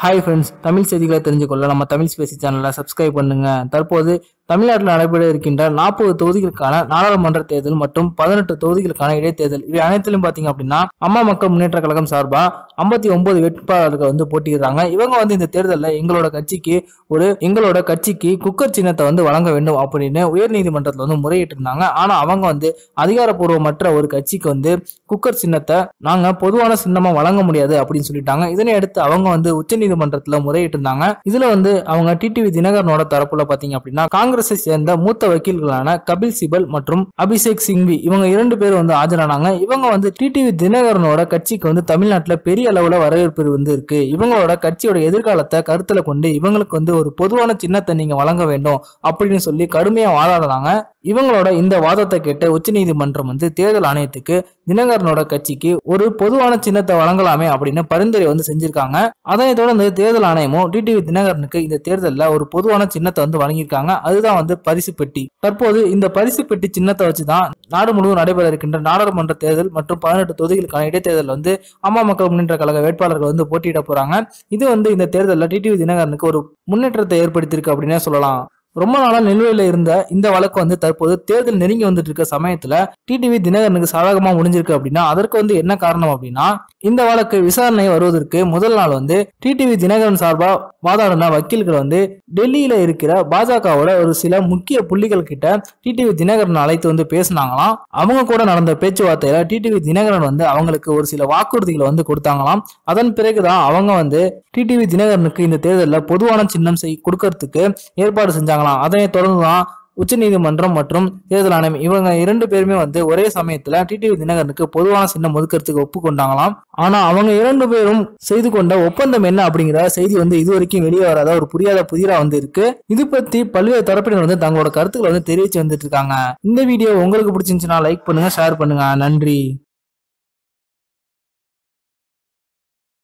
Hi friends Tamil செய்திகளை தெரிஞ்சுக்கொள்ள நம்ம Tamil Spacey சேனலை சப்ஸ்கிரைப் பண்ணுங்க. தற்போது தமிழ்நாட்டில் நடைபெற இருக்கின்ற நாற்பது தொகுதிகளுக்கான நாடாளுமன்ற தேர்தல் மற்றும் பதினெட்டு தொகுதிகளுக்கான இடைத்தேர்தல். இவை அனைத்திலும் பார்த்தீங்க அப்படின்னா அம்மா மக்கள் முன்னேற்ற கழகம் சார்பாக ஐம்பத்தி ஒன்பது வேட்பாளர்கள் வந்து போட்டியிடுறாங்க. இவங்க வந்து இந்த தேர்தலில் எங்களோட கட்சிக்கு ஒரு எங்களோட கட்சிக்கு குக்கர் சின்னத்தை வந்து வழங்க வேண்டும் அப்படின்னு உயர்நீதிமன்றத்தில் வந்து முறையிட்டு இருந்தாங்க ஆனால் அவங்க வந்து அதிகாரப்பூர்வமற்ற ஒரு கட்சிக்கு வந்து குக்கர் சின்னத்தை நாங்கள் பொதுவான சின்னமாக வழங்க முடியாது அப்படின்னு சொல்லிட்டாங்க. இதனை அடுத்து அவங்க வந்து உச்சநீதி உச்சநீதிமன்றத்துல முறையிட்டிருந்தாங்க. இதுல வந்து அவங்க டிடிவி தினகரனோட தரப்புல பாத்தீங்க அப்படின்னா காங்கிரஸை சேர்ந்த மூத்த வக்கீல்களான கபில் சிபல் மற்றும் அபிஷேக் சிங்வி இவங்க இரண்டு பேர் வந்து ஆஜரானாங்க. இவங்க வந்து டிடிவி தினகரனோட கட்சிக்கு வந்து தமிழ்நாட்டில் பெரிய அளவுல வரவேற்பு வந்து இருக்கு இவங்களோட கட்சியோட எதிர்காலத்தை கருத்துல கொண்டு இவங்களுக்கு வந்து ஒரு பொதுவான சின்னத்தை நீங்க வழங்க வேண்டும் அப்படின்னு சொல்லி கடுமையா வாதாடுறாங்க இவங்களோட இந்த வாதத்தை கேட்டு உச்சநீதிமன்றம் வந்து தேர்தல் ஆணையத்துக்கு தினகரனோட கட்சிக்கு ஒரு பொதுவான சின்னத்தை வழங்கலாமே அப்படின்னு பரிந்துரை வந்து செஞ்சிருக்காங்க. அதனை தொடர்ந்து தேர்தல் ஆணையமும் டிடிவி தினகரனுக்கு இந்த தேர்தலில் ஒரு பொதுவான சின்னத்தை வந்து வழங்கியிருக்காங்க. அதுதான் வந்து பரிசு பெட்டி. தற்போது இந்த பரிசு பெட்டி சின்னத்தை வச்சு தான் நாடு முழுவதும் நடைபெற இருக்கின்ற நாடாளுமன்ற தேர்தல் மற்றும் பதினெட்டு தொகுதிகளுக்கான இடைத்தேர்தல் வந்து அம்மா மக்கள் முன்னேற்ற கழக வேட்பாளர்கள் வந்து போட்டியிட போறாங்க. இது வந்து இந்த தேர்தலில் டிடிவி தினகரனுக்கு ஒரு முன்னேற்றத்தை ஏற்படுத்தியிருக்கு அப்படின்னே சொல்லலாம். ரொம்ப நாளா நிலுவையில் இருந்த இந்த வழக்கு வந்து தற்போது தேர்தல் நெருங்கி வந்துட்டு இருக்க சமயத்துல டிடிவி தினகரனுக்கு சாதகமா முடிஞ்சிருக்கு அப்படின்னா அதற்கு வந்து என்ன காரணம் அப்படின்னா இந்த வழக்கு விசாரணை வருவதற்கு முதல் நாள் வந்து டிடிவி தினகரன் சார்பா வாதாடின வக்கீல்கள் வந்து டெல்லியில இருக்கிற பாஜகவோட ஒரு சில முக்கிய புள்ளிகள் கிட்ட டிடிவி தினகரன் அழைத்து வந்து பேசினாங்களாம். அவங்க கூட நடந்த பேச்சுவார்த்தையில டிடிவி தினகரன் வந்து அவங்களுக்கு ஒரு சில வாக்குறுதிகளை வந்து கொடுத்தாங்களாம். அதன் பிறகுதான் அவங்க வந்து டிடிவி தினகரனுக்கு இந்த தேர்தலில் பொதுவான சின்னம் செய் கொடுக்கறதுக்கு ஏற்பாடு செஞ்சாங்களாம். அதனைத் தொடர்ந்து தான் உச்சநீதிமன்றம் மற்றும் தேர்தல் ஆணையம் இவங்க இரண்டு பேருமே வந்து ஒரே சமயத்துல டிடிவி தினகரனுக்கு பொதுவான சின்னம் ஒதுக்கிறதுக்கு ஒப்புக்கொண்டாங்களாம். ஆனா அவங்க இரண்டு பேரும் செய்து கொண்ட ஒப்பந்தம் என்ன அப்படிங்கிற செய்தி வந்து இதுவரைக்கும் வெளியே வராத ஒரு புரியாத புதிரா வந்து இருக்கு. இது பத்தி பல்வேறு தரப்பினர் வந்து தங்களோட கருத்துக்களை வந்து தெரிவிச்சு வந்துட்டு இருக்காங்க. இந்த வீடியோ உங்களுக்கு பிடிச்சிருந்துச்சுன்னா லைக் பண்ணுங்க ஷேர் பண்ணுங்க. நன்றி.